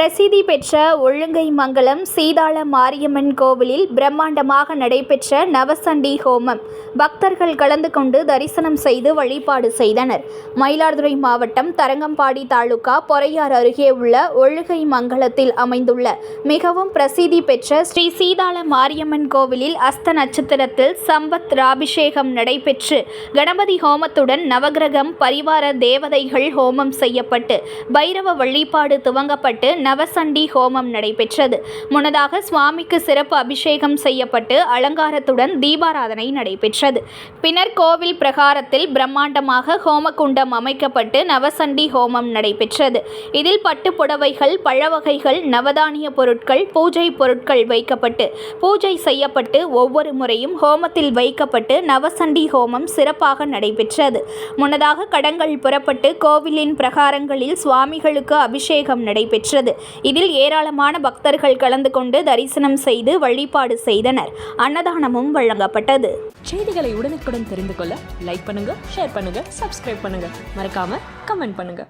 பிரசித்தி பெற்ற ஒழுங்கை மங்கலம் சீதாள மாரியம்மன் கோவிலில் பிரம்மாண்டமாக நடைபெற்ற நவசண்டி ஹோமம். பக்தர்கள் கலந்து கொண்டு தரிசனம் செய்து வழிபாடு செய்தனர். மயிலாடுதுறை மாவட்டம் தரங்கம்பாடி தாலுகா பொறையார் அருகே உள்ள ஒழுகை மங்கலத்தில் அமைந்துள்ள மிகவும் பிரசித்தி பெற்ற ஸ்ரீ சீதாள மாரியம்மன் கோவிலில் அஸ்த நட்சத்திரத்தில் சம்பத் ராபிஷேகம் நடைபெற்று கணபதி ஹோமத்துடன் நவகிரகம் பரிவார தேவதைகள் ஹோமம் செய்யப்பட்டு பைரவ வழிபாடு துவங்கப்பட்டு நவசண்டி ஹோமம் நடைபெற்றது. முன்னதாக சுவாமிக்கு சிறப்பு அபிஷேகம் செய்யப்பட்டு அலங்காரத்துடன் தீபாராதனை நடைபெற்றது. பின்னர் கோவில் பிரகாரத்தில் பிரம்மாண்டமாக ஹோமகுண்டம் அமைக்கப்பட்டு நவசண்டி ஹோமம் நடைபெற்றது. இதில் பட்டு புடவைகள் பழவகைகள் நவதானிய பொருட்கள் பூஜை பொருட்கள் வைக்கப்பட்டு பூஜை செய்யப்பட்டு ஒவ்வொரு முறையும் ஹோமத்தில் வைக்கப்பட்டு நவசண்டி ஹோமம் சிறப்பாக நடைபெற்றது. முன்னதாக கடங்கள் புறப்பட்டு கோவிலின் பிரகாரங்களில் சுவாமிகளுக்கு அபிஷேகம் நடைபெற்றது. இதில் ஏராளமான பக்தர்கள் கலந்து கொண்டு தரிசனம் செய்து வழிபாடு செய்தனர். அன்னதானமும் வழங்கப்பட்டது. செய்திகளை உடனுக்குடன் தெரிந்து கொள்ள லைக் பண்ணுங்க ஷேர் பண்ணுங்க சப்ஸ்கிரைப் பண்ணுங்க. மறக்காம கமெண்ட் பண்ணுங்க.